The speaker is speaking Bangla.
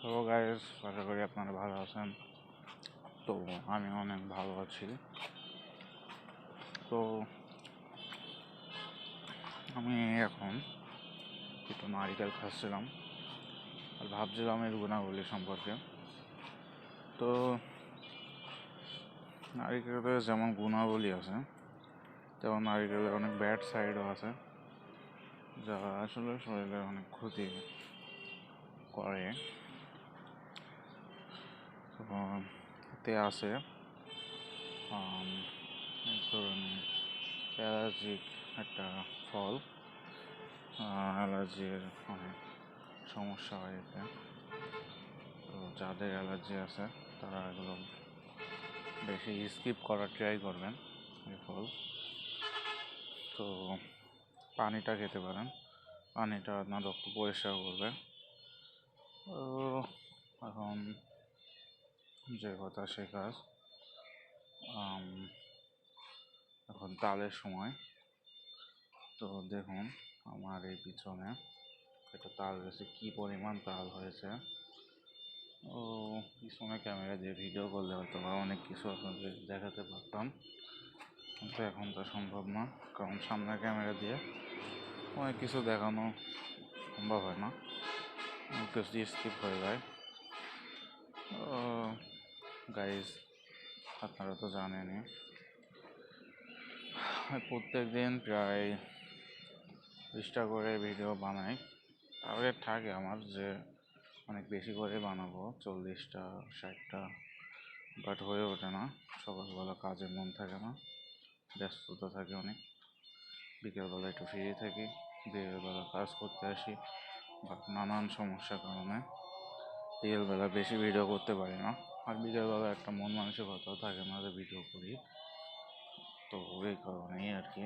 হ্যালো গাইস আশা করি আপনারা ভালো আছেন। তো আমি অনেক ভালো আছি। তো আমি এখন একটু নারিকেল খাচ্ছিলাম আর ভাবছিলাম এর গুণাবলী সম্পর্কে। তো নারিকেলের যেমন গুণাবলী আছে, তেমন নারিকেলের অনেক ব্যাড সাইডও আছে, যা আসলে শরীরের অনেক ক্ষতি করে। তো এতে আছে। আম, এই ধরুন অ্যালার্জিক একটা ফল। অ্যালার্জির অনেক সমস্যা হয় এতে। তো যাদের অ্যালার্জি আছে তারা এগুলো বেশি স্কিপ করার ট্রাই করবেন এই ফল। তো পানিটা খেতে পারেন। পানিটা আপনার রক্ত পরিষ্কার করবে। তো এখন যে কথা সে কাজ। এখন তালের সময়। তো দেখুন, আমার এই পিছনে একটা তাল গাছে কি পরিমাণ তাল হয়েছে? ও, পিছনে ক্যামেরা দিয়ে ভিডিও করলে হয়তো বা অনেক কিছু আপনাদের দেখাতে পারতাম। কিন্তু এখন তো সম্ভব না, কারণ সামনে ক্যামেরা দিয়ে অনেক কিছু দেখানো সম্ভব হয় না। অনেক কিছু স্কিপ হয়ে যায়। গাইজ আপনারা তো জানেনই। প্রত্যেক দিন প্রায় বিশটা করে ভিডিও বানাই। টার্গেট থাকে আমার যে অনেক বেশি করে বানাবো, চল্লিশটা, ষাটটা। বাট হয়ে ওঠে না, সকালবেলা কাজে মন থাকে না, ব্যস্ততা থাকে অনেক। বিকেলবেলা একটু ফ্রি থাকি, বিকেলবেলা কাজ করতে আসি বাট নানান সমস্যার কারণে। বিকেলবেলা বেশি ভিডিও করতে পারি না। আর বিকেলবেলা একটা মন মানসিকতাও থাকে না যে ভিডিও করি। তো এই কারণেই আর কি।